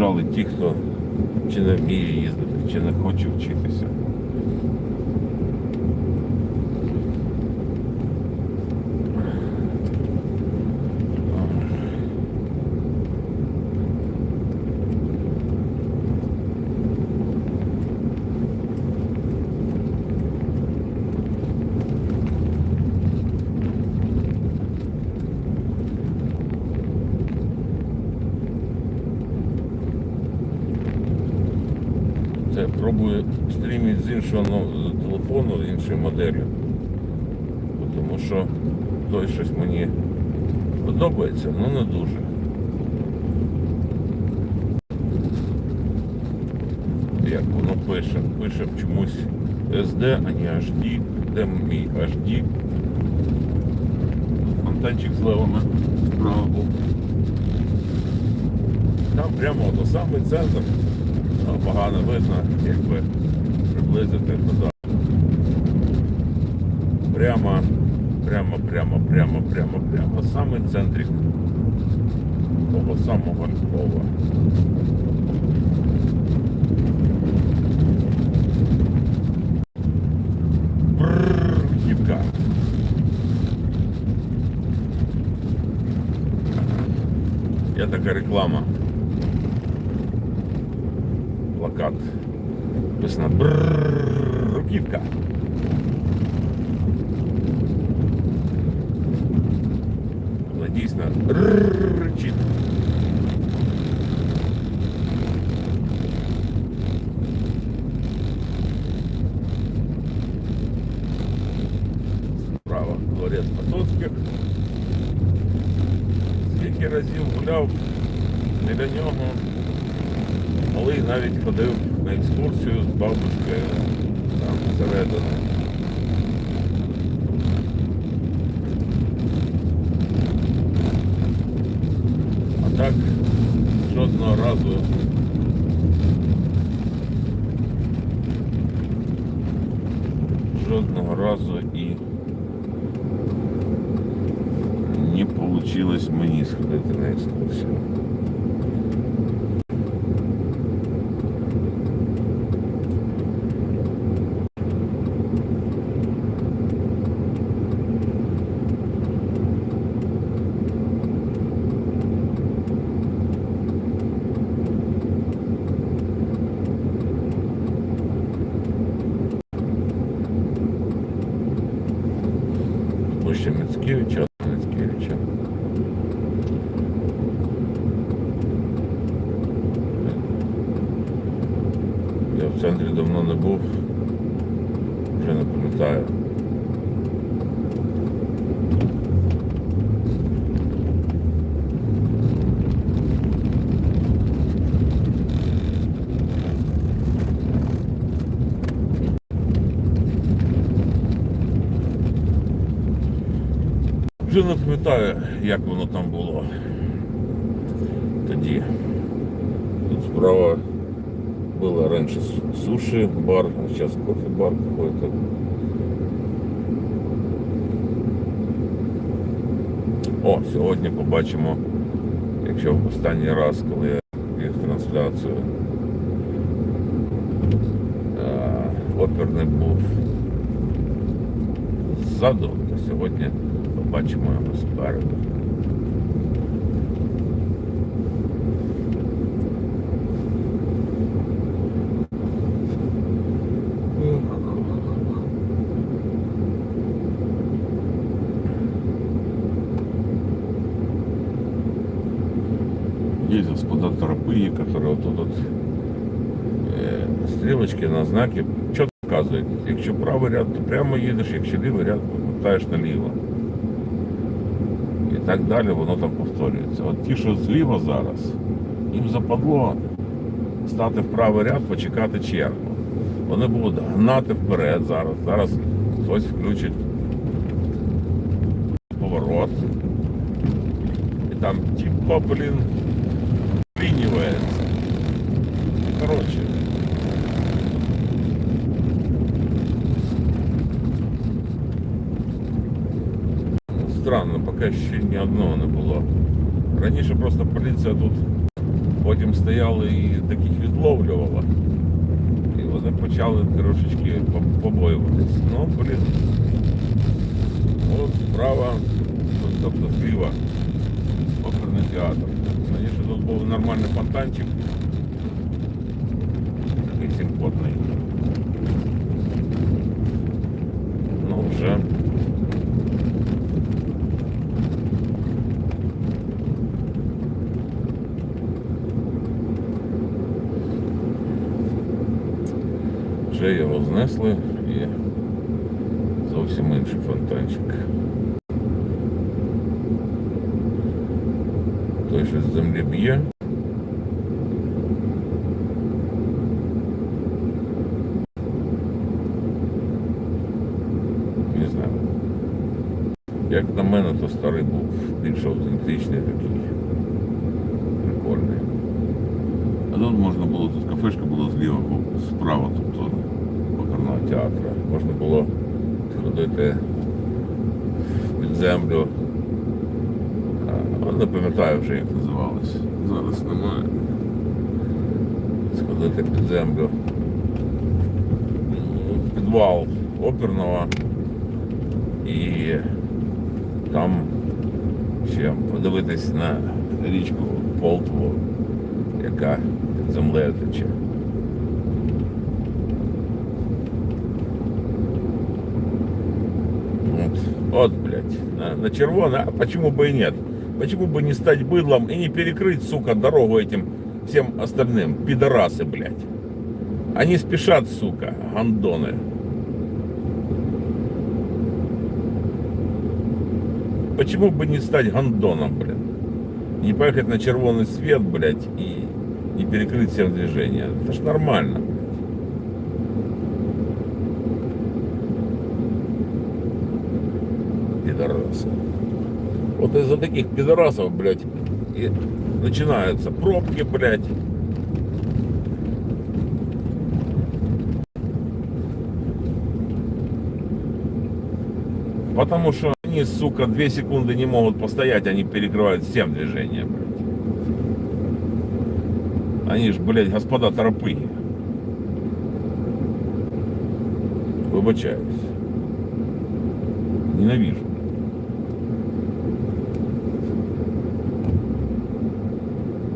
приїжджали ті, хто чи не вміє їздити, чи не хоче вчитися. Це пробую стрімити з іншого ну, телефону, іншою моделлю. Тому що той щось мені подобається, але не дуже. Як воно пише, пише чомусь SD, а не HD, де мій HD. Фонтанчик з левами справа був. Там прямо ото самий центр. Погано видно, якби приблизити туди. Прямо, прямо, прямо, прямо, прямо, прямо. Саме центрик того самого Львова. Бррр, Гібка. Я така реклама. плакат. Написано «Брррр, руківка. Вона дійсно рчить. Справа дворец Потоцьких. Скільки разів гуляв біля нього. Малий навіть ходив на екскурсію з бабушкою там всередину. А так жодного разу жодного разу і не вийшло мені сходити на екскурсію. В центрі давно не був, вже не пам'ятаю. Вже не пам'ятаю, як воно там було тоді. Тут справа было раньше су- суши бар, а сейчас кофе бар какой-то. О, сьогодні побачимо, якщо в останній раз, коли я вів трансляцію, оперний був ззаду, то сьогодні побачимо його спереду. Тут вот, е, стрілочки на знаки чітко показують. Якщо правий ряд, то прямо їдеш, якщо лівий ряд, то повертаєш наліво. І так далі воно там повторюється. От ті, що зліва зараз, їм западло стати в правий ряд, почекати чергу. Вони будуть гнати вперед зараз. Зараз хтось включить поворот. І там типа, блін, Короче. Странно, поки ще ні одного не було. Раніше просто поліція тут потім стояли і таких відловлювало. І вони почали трошечки побоюватись. Ну, блін. От справа, тобто зліва оперний театр. Звісно, тут був нормальний фонтанчик. Такий симпотний. Ну, вже. Вже його знесли і зовсім інший фонтанчик. Той що з землі б'є. Як на мене, то старий був більш автентичний такий. Прикольний. А тут можна було, тут кафешка була зліва, справа, тобто оперного театру. Можна було сходити під землю. А, Не пам'ятаю вже, як називалось. Зараз немає. Сходити під землю. Підвал оперного. І там ще подивитись на річку Полтву, яка під землею тече. Вот, вот, блядь, на, на червоно, а почему бы и нет? Почему бы не стать быдлом и не перекрыть, сука, дорогу этим всем остальным, пидорасы, блядь. Они спешат, сука, гандоны. Почему бы не стать гандоном, блин? Не поехать на червоный свет, блядь, и не перекрыть всем движение. Это ж нормально. Пидорасы. Вот из-за таких пидорасов, блядь, и начинаются пробки, блядь. Потому что они, сука, две секунды не могут постоять, они перекрывают всем движение. Они ж, блядь, господа торопыги. Вибачаюсь. Ненавижу.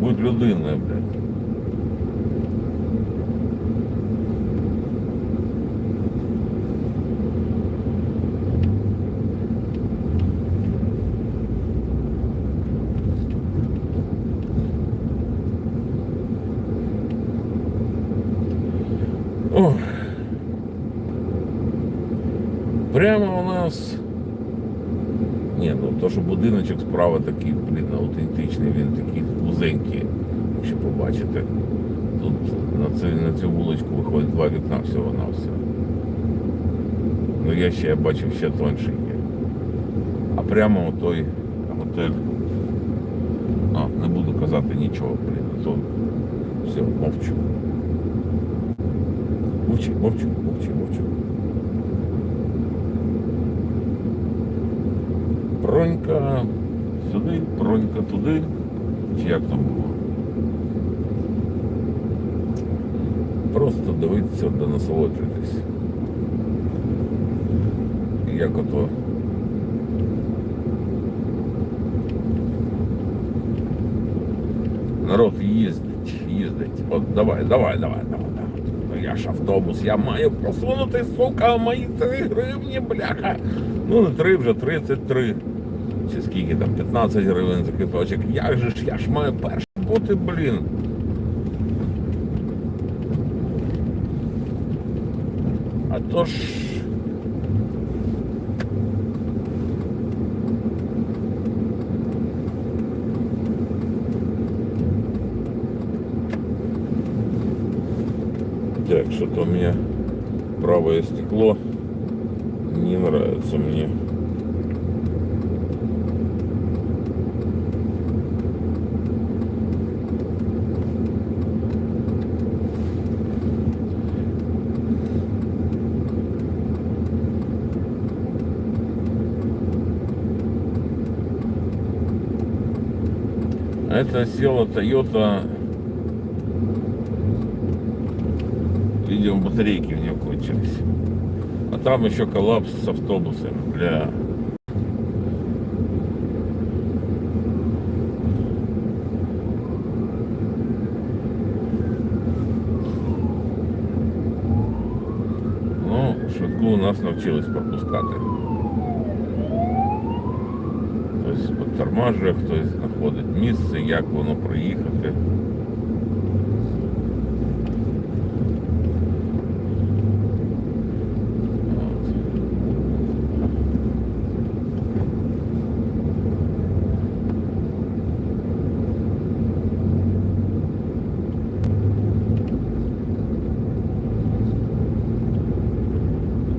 Будь людиною, блядь. Будиночок справа такий, блін, аутентичний, він такий вузенький, якщо побачите. Тут на цю, на цю вуличку виходить два вікна всього на все. Ну я ще я бачив ще тонший є. А прямо той готель. А, не буду казати нічого, блін, то все, мовчу. Мовчи, мовчу, мовчу, мовчу. Бронька сюди, бронька туди. Чи як там було? Просто дивитися да насолоджуйтесь. Як ото. Народ їздить, їздить. От давай, давай, давай, давай, давай. Я ж автобус, я маю просунути, сука, мої 3 гривні, бляха. Ну не 3, вже 33. Чи скільки там, 15 гривень за квиточок. Як же ж, я ж маю перший бути, блін. А то ж. Так, что-то у меня правое стекло не нравится мне. Это села Toyota. Видимо, батарейки у нее кончились. А там еще коллапс с автобусами. Бля. Ну, шутку у нас навчились пропускати. Хтось підтормажує, хтось знаходить місце, як воно проїхати.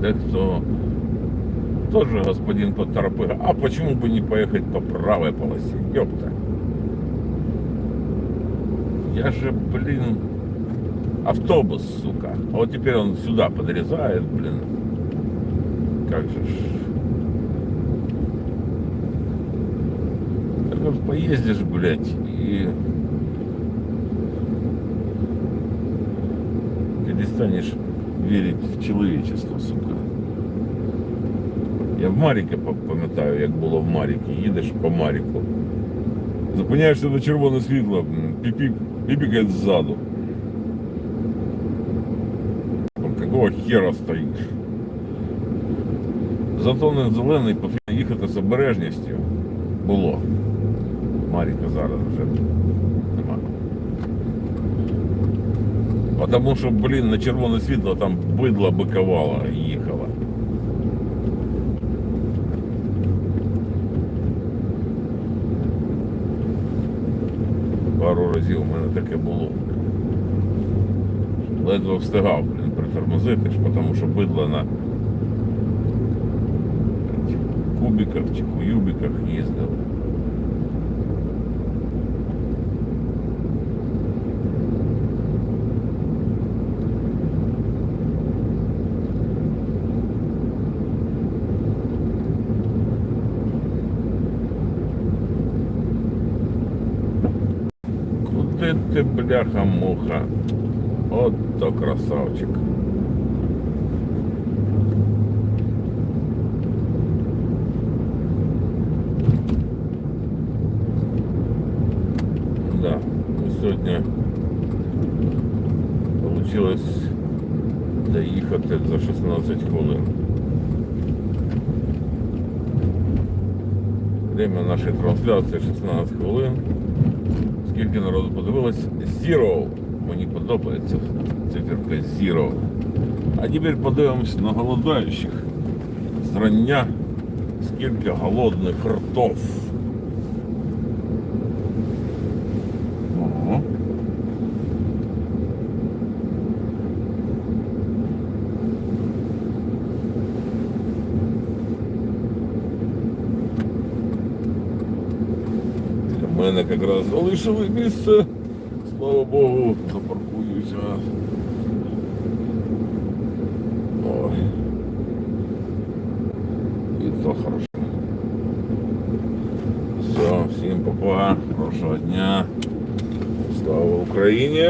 Дехто тоже господин Поторопыга. А почему бы не поехать по правой полосе? Ёпта. Я же, блин, автобус, сука. А вот теперь он сюда подрезает, блин. Как же ж. Так вот поездишь, блядь, и перестанешь верить в человечество, сука. Я в Маріки пам'ятаю, як було в Маріки. Їдеш по Маріку. Зупиняєшся на червоне світло, піпікає ззаду. Какого хера стоїш? Зато на зелений потрібно їхати з обережністю. Було. Маріка зараз вже нема. Потому що, блін, на червоне світло там бидло биковало і їхало. Пару разів у мене таке було. Ледве встигав, блін, притормозити, тому що бидло на кубиках чи куюбиках їздив. бляха-муха? От то красавчик. Да, ну, сьогодні получилось доїхати за 16 хвилин. Время нашої трансляції 16 хвилин. Скільки народу подивилось? Zero. Мені подобається циферка Zero. А тепер подивимось на голодаючих. Зрання. Скільки голодних ртов. якраз залишили місце. Слава Богу, запаркуюся. Ой. І то хорошо. Все, всім папа, хорошого дня. Слава Україні!